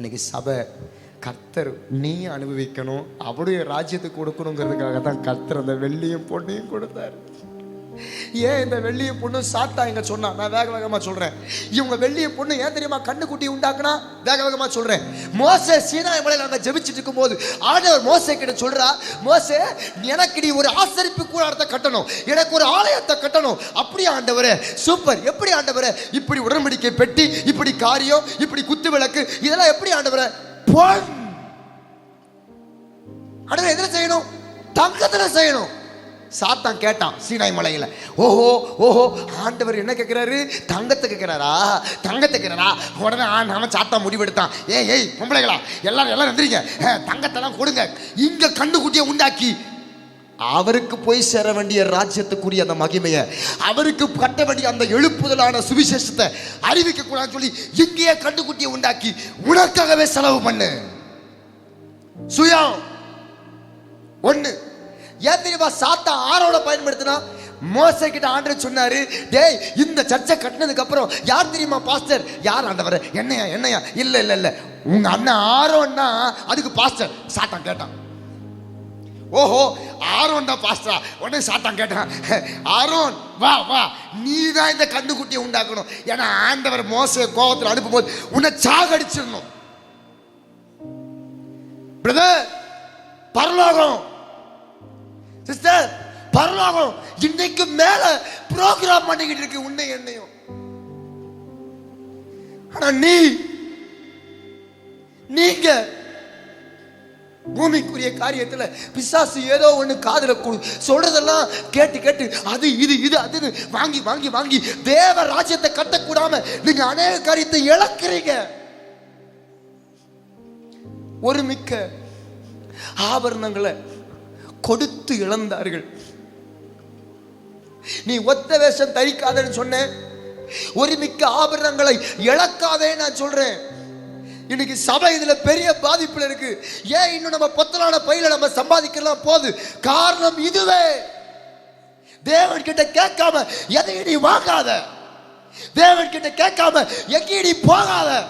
இன்னைக்கு சபை கர்த்தர் நீ அனுபவிக்கணும் அவருடைய ராஜ்யத்தை கொடுக்கணுங்கிறதுக்காக தான் கர்த்தர் அந்த வெள்ளியும் பொண்ணையும் கொடுத்தாரு. ஏன் இந்த வெள்ளிய பொண்ணு சாத்தா எங்க சொன்னா? நான் வேக வேகமா சொல்றேன். இவங்க வெள்ளிய பொண்ணு ஏன் தெரியுமா? கண்ணுக்குட்டி உண்டாக்குனா? வேக வேகமா சொல்றேன். மோசே சீனா மலையில அங்க ஜெபிச்சிட்டு இருக்கும்போது ஆண்டவர் மோசே கிட்ட சொல்றா மோசே எனக்கு நீ ஒரு ஆசரிப்பு கூடாரத்தை கட்டணும். எனக்கு ஒரு ஆலயத்தை கட்டணும். அப்படியே ஆண்டவர் சூப்பர். எப்படி ஆண்டவர்? இப்படி உடன்படிக்கை பெட்டி இப்படி காரியம் இப்படி குத்து விளக்கு இதெல்லாம் எப்படி ஆண்டவர்? பொன். ஆண்டவர் எதுல செய்யணும்? தங்கத்துல செய்யணும். சாத்தான் கேட்டான் சீனாய் மலையில். ஓஹோ ஓஹோ ஆண்டவர் என்ன கேட்குறாரு தங்கத்தை கேட்குறாரா தங்கத்தை கேட்கிறாரா உடனே ஆ நாம சாத்தான் முடிவெடுத்தான். ஏய் ஏய் பொம்பளைகளா எல்லாரும் எல்லாரும் வந்துருங்க தங்கத்தெல்லாம் கொடுங்க. இங்கே கண்டுக்குட்டியை உண்டாக்கி. அவருக்கு போய் சேர வேண்டிய ராஜ்யத்துக்குரிய அந்த மகிமையை அவருக்கு கட்ட வேண்டிய அந்த எழுப்புதலான சுவிசேஷத்தை அறிவிக்கக்கூடாதுன்னு சொல்லி இங்கேயே கண்டுக்குட்டியை உண்டாக்கி உனக்காகவே செலவு பண்ணு. சுயம். ஏன் தெரியுமா? சாத்தா ஆரோட பயன்படுத்தினா மோசை கிட்ட ஆண்டு சொன்னாரு டேய் இந்த சர்ச்சை கட்டினதுக்கு அப்புறம் யார் தெரியுமா பாஸ்டர்? யார் ஆண்டவர்? என்னையா என்னையா? இல்ல இல்ல இல்ல. உங்க அண்ணன் ஆரோன்னா அதுக்கு பாஸ்டர். சாத்தான் கேட்டான். ஓஹோ ஆரோன் தான் பாஸ்டரா? உடனே சாத்தான் கேட்டான். ஆரோன் வா வா. நீ தான் இந்த கண்டுக்குட்டியை உண்டாக்கணும். ஏன்னா ஆண்டவர் மோச கோபத்தில் அனுப்பும்போது உன்னை சாகடிச்சிடணும். பிரதர் பரலோகம் சிஸ்டர் பரலோகம் இன்னைக்கு மேல ப்ரோக்ராம் பண்ணிக்கிட்டு இருக்கு. உன்னை என்னையும். ஆனா நீ நீங்க பூமிக்குரிய காரியத்துல பிசாசு ஏதோ ஒண்ணு காதல சொல்றதெல்லாம் கேட்டு கேட்டு அது இது இது அதுன்னு வாங்கி வாங்கி வாங்கி தேவ ராஜ்யத்தை கட்டக்கூடாம நீங்க அநேக காரியத்தை இழக்கிறீங்க. ஒரு மிக்க ஆபரணங்களை கொடுத்து இழந்தார்கள். நீ ஒத்த வேஷம் தரிக்காதன்னு சொன்னேன் ஒரு மிக்க ஆபரணங்களை இழக்காதே நான் சொல்றேன். இன்னைக்கு சபை இதுல பெரிய பாதிப்புல இருக்கு. ஏன் இன்னும் நம்ம பொத்தலான பையில நம்ம சம்பாதிக்கலாம் போது? காரணம் இதுவே. தேவன் கிட்ட கேட்காம எதையும் நீ வாங்காத. தேவன் கிட்ட கேட்காம எங்கேயும் நீ போகாத.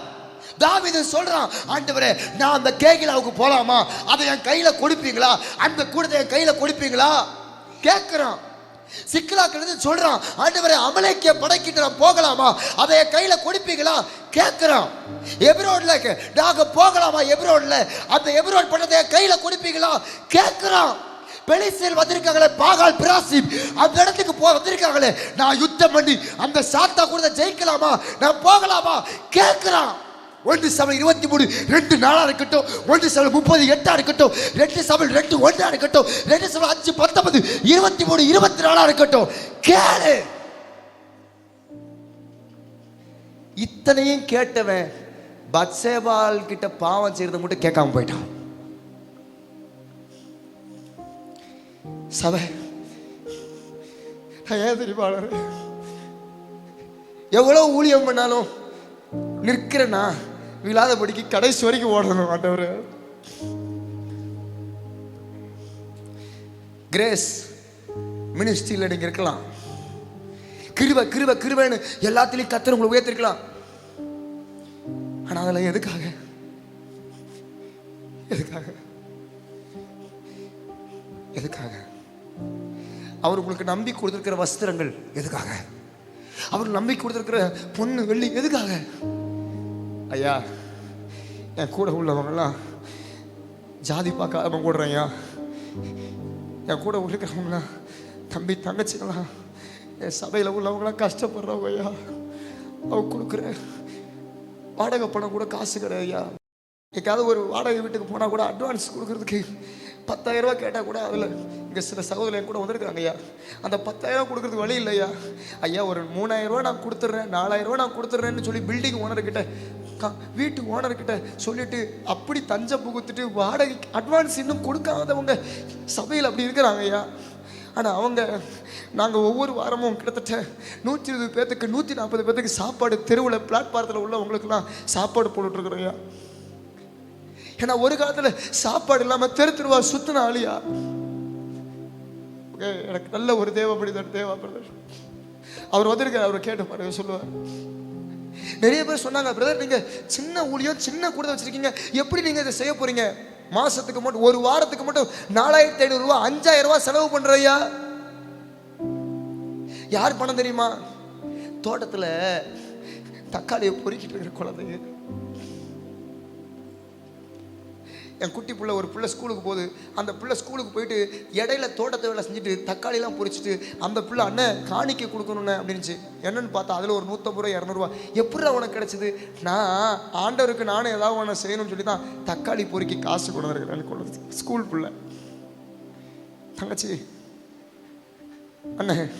தாவிது சொல்றான் ஆண்டவரே நான் அந்த கேகிலாவுக்கு போலாமா? அதை என் கையில கொடுப்பீங்களா? அந்த கூடத்தை என் கையில கொடுப்பீங்களா? கேட்கிறான் சிக்கலாக்கிறது சொல்றான் ஆண்டவரே அமலேக்கிய படைக்கிட்டு நான் போகலாமா? அதை என் கையில கொடுப்பீங்களா? கேட்கிறான் எபிரோட்ல கே- நாங்க போகலாமா எபிரோட்ல அந்த எபிரோட் பண்ணதை என் கையில கொடுப்பீங்களா? கேட்கிறான் பெலிசியல் வந்திருக்காங்களே பாகால் பிராசி அந்த இடத்துக்கு போ வந்திருக்காங்களே நான் யுத்தம் பண்ணி அந்த சாத்தா கூட ஜெயிக்கலாமா? நான் போகலாமா? கேட்கிறான் ஒன்று சபை இருபத்தி மூணு ரெண்டு நாளாக இருக்கட்டும். ஒன்று சபை முப்பது எட்டாக இருக்கட்டும். ரெண்டு சபை ரெண்டு ஒன்றா இருக்கட்டும். ரெண்டு சபை அஞ்சு பத்தொன்பது இருபத்தி மூணு இருபத்தி நாலாக இருக்கட்டும். கேளு. இத்தனையும் கேட்டவன் பத்சேபால் கிட்ட பாவம் செய்யறத மட்டும் கேட்காம போயிட்டான். சபை. ஏன் தெரியுமா எவ்வளோ ஊழியம் பண்ணாலும் நிற்கிறேன்னா விழாதபடிக்கு கடைசி வரைக்கும் ஓடணும் ஆண்டவர். கிரேஸ் மினிஸ்ட்ரியில் நீங்க இருக்கலாம். கிருப கிருப கிருபன்னு எல்லாத்துலயும் கத்தர் உங்களை உயர்த்திருக்கலாம். ஆனா அதெல்லாம் எதுக்காக? எதுக்காக? எதுக்காக? அவர் உங்களுக்கு நம்பி கொடுத்துருக்கிற வஸ்திரங்கள் எதுக்காக? அவர் நம்பி கொடுத்துருக்கிற பொண்ணு வெள்ளி எதுக்காக? ஐயா என் கூட உள்ளவங்களாம் ஜாதி பார்க்காம கூடுறேன் ஐயா. என் கூட இருக்கிறவங்களாம் தம்பி தங்கச்சிங்களாம் என் சபையில் உள்ளவங்களாம் கஷ்டப்படுறவங்க ஐயா. அவங்க கொடுக்குற வாடகை பணம் கூட காசு கிடையாது ஐயா. எங்காவது ஒரு வாடகை வீட்டுக்கு போனால் கூட அட்வான்ஸ் கொடுக்குறதுக்கு பத்தாயிரம் ரூபா கேட்டால் கூட அதில் இங்கே சில சகோதரன் கூட வந்திருக்காங்க ஐயா. அந்த பத்தாயிரம் கொடுக்குறதுக்கு வழி இல்லையா. ஐயா ஒரு மூணாயிரம் ரூபா நான் கொடுத்துட்றேன் நாலாயிரம் ரூபா நான் கொடுத்துட்றேன்னு சொல்லி பில்டிங் ஓனர்கிட்ட க- வீட்டு ஓனர்கிட்ட சொல்லிட்டு அப்படி தஞ்சை புகுத்துட்டு வாடகை அட்வான்ஸ் இன்னும் கொடுக்காதவங்க சபையில் அப்படி இருக்கிறாங்க ஐயா. ஆனால் அவங்க நாங்கள் ஒவ்வொரு வாரமும் கிட்டத்தட்ட நூற்றி இருபது பேர்த்துக்கு நூற்றி நாற்பது பேர்த்துக்கு சாப்பாடு தெருவில் பிளாட்பாரத்தில் உள்ளவங்களுக்கெல்லாம் சாப்பாடு போட்டுட்ருக்குறோம் ஐயா. ஏன்னா ஒரு காலத்தில் சாப்பாடு இல்லாமல் தெரு தெருவா சுத்தின ஆளியா? எனக்கு நல்ல ஒரு தேவ மனிதர் தேவா பிரதர். அவர் வந்திருக்கார் அவர் கேட்டு பாருங்க சொல்லுவார். நிறைய பேர் சொன்னாங்க பிரதர் நீங்கள் சின்ன ஊழியம் சின்ன கூட வச்சிருக்கீங்க. எப்படி நீங்கள் இதை செய்ய போகிறீங்க மாதத்துக்கு மட்டும் ஒரு வாரத்துக்கு மட்டும் நாலாயிரத்தி ஐநூறுரூவா அஞ்சாயிரம் ரூபா செலவு பண்ணுறையா யார் பணம் தெரியுமா? தோட்டத்தில் தக்காளியை பொறுக்கிட்டு இருக்கிற குழந்தைங்க. என் குட்டி பிள்ளை ஒரு பிள்ளை ஸ்கூலுக்கு போகுது. அந்த பிள்ளை ஸ்கூலுக்கு போயிட்டு இடையில தோட்டத்தை வேலை செஞ்சுட்டு தக்காளிலாம் பொரிச்சிட்டு அந்த பிள்ளை அண்ணன் காணிக்கை கொடுக்கணுண்ணே அப்படின்ச்சு என்னன்னு பார்த்தா அதில் ஒரு நூற்றம்பது ரூபா இரநூறுவா எப்படி உனக்கு கிடச்சிது? நான் ஆண்டவருக்கு நானும் ஏதாவது ஒன்று செய்யணும்னு சொல்லி தான் தக்காளி பொறுக்கி காசு கொண்டு வந்துருக்கிறேன் கொண்டு ஸ்கூல் பிள்ளை. தங்கச்சி. அண்ணே.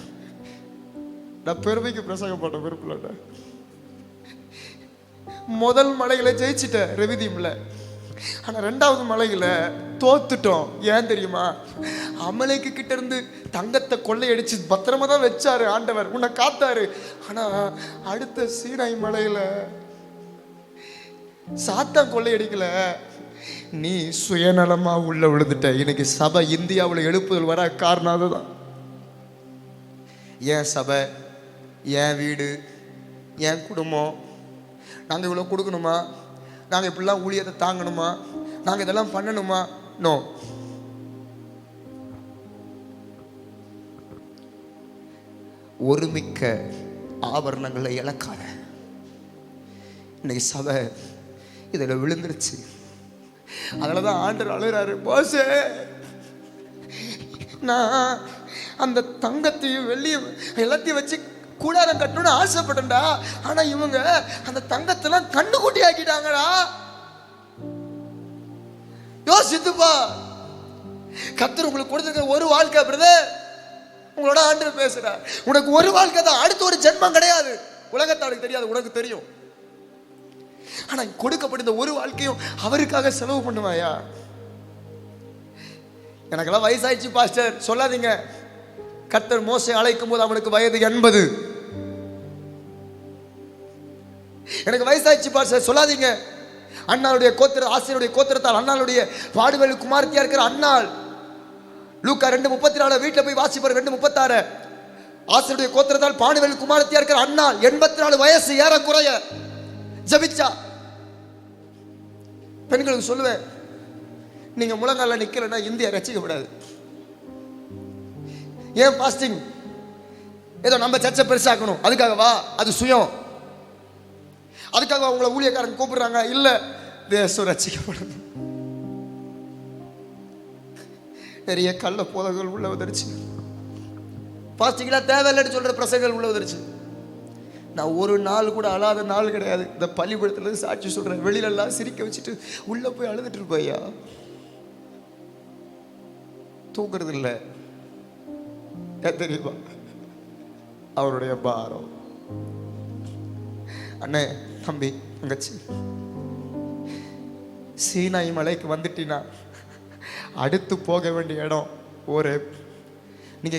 நான் பெருமைக்கு பிரசங்கம் பண்ண விருப்பலண்ணே முதல் மலைகளை ஜெயிச்சிட்டேன் ரெவிதீம்ல. ஆனால் ரெண்டாவது மலையில் தோத்துட்டோம். ஏன் தெரியுமா? அமலைக்கு கிட்ட இருந்து தங்கத்தை கொள்ளையடிச்சு பத்திரமா தான் வச்சாரு ஆண்டவர். உன்னை காத்தாரு. ஆனா அடுத்த சீனாய் மலையில சாத்தான் கொள்ளையடிக்கல. நீ சுயநலமா உள்ள விழுந்துட்ட. இன்னைக்கு சபை இந்தியாவில் எழுப்புதல் வர காரணம் அதுதான். ஏன் சபை? என் வீடு? என் குடும்பம்? நாங்கள் இவ்வளோ கொடுக்கணுமா? நாங்கள் இப்படிலாம் ஊழியத்தை தாங்கணுமா? நாங்கள் இதெல்லாம் பண்ணணுமா? நோ ஒருமிக்க ஆபரணங்களை இழக்காத. இன்னைக்கு சபை இதில் விழுந்துருச்சு. அதில் தான் ஆண்டர் அழுகிறாரு போசே நான் அந்த தங்கத்தையும் வெள்ளியும் எல்லாத்தையும் வச்சு கூடாரம் கட்டணும்னு ஆசைப்பட்டேன்டா. ஆனா இவங்க அந்த தங்கத்தெல்லாம் கண்ணுக்குட்டி ஆக்கிட்டாங்கடா. யோசித்துப்பா. கத்தர் உங்களுக்கு கொடுத்துருக்க ஒரு வாழ்க்கை பிரதர் உங்களோட ஆண்டு பேசுறார். உனக்கு ஒரு வாழ்க்கை தான். அடுத்த ஒரு ஜென்மம் கிடையாது. உலகத்தாளுக்கு தெரியாது. உனக்கு தெரியும். ஆனா கொடுக்கப்பட்ட ஒரு வாழ்க்கையும் அவருக்காக செலவு பண்ணுவாயா? எனக்கெல்லாம் வயசாயிடுச்சு பாஸ்டர் சொல்லாதீங்க. கர்த்தர் மோசை அழைக்கும் போது அவனுக்கு வயது எண்பது. எனக்கு வயசாச்சு பாஸ்டர் சொல்லாதீங்க. அண்ணாளுடைய கோத்திர ஆசிரியருடைய கோத்திரத்தால் அண்ணாளுடைய பாடுவேலு குமார்த்தியா இருக்கிற அண்ணாள். லூக்கா ரெண்டு முப்பத்தி நாலு வீட்டில் போய் வாசிப்பார் ரெண்டு முப்பத்தாறு. ஆசிரியருடைய கோத்திரத்தால் பாடுவேலு குமாரத்தியா இருக்கிற அண்ணாள் எண்பத்தி நாலு வயசு ஏறக்குறைய. ஜபிச்சா. பெண்களுக்கு சொல்லுவேன் நீங்க முழங்கால நிக்கலன்னா இந்தியா ரசிக்கப்படாது. ஏன் பாஸ்டிங் ஏதோ நம்ம சர்ச்சை பெருசாக்கணும். அதுக்காகவா? அது சுயம். அதுக்காக அவங்கள ஊழியக்காரங்க கூப்பிடுறாங்க. இல்ல தேசம் ரசிக்கப்படணும் நிறைய கள்ள போதகங்கள் உள்ள வந்துருச்சு பாஸ்டிங்களா தேவையில்லைன்னு சொல்ற பிரசங்கள் உள்ள வந்துருச்சு நான் ஒரு நாள் கூட அழாத நாள் கிடையாது. இந்த பள்ளிக்கூடத்துல இருந்து சாட்சி சொல்றேன். வெளியில எல்லாம் சிரிக்க வச்சுட்டு உள்ள போய் அழுதுட்டு இருப்பையா தூங்குறது இல்லை. ஏன் தெரியுமா? அவருடைய பாரம். அண்ணே தம்பி தங்கச்சி. சீனாய் மலைக்கு வந்துட்டீனா அடுத்து போக வேண்டிய இடம் ஒரு நீங்க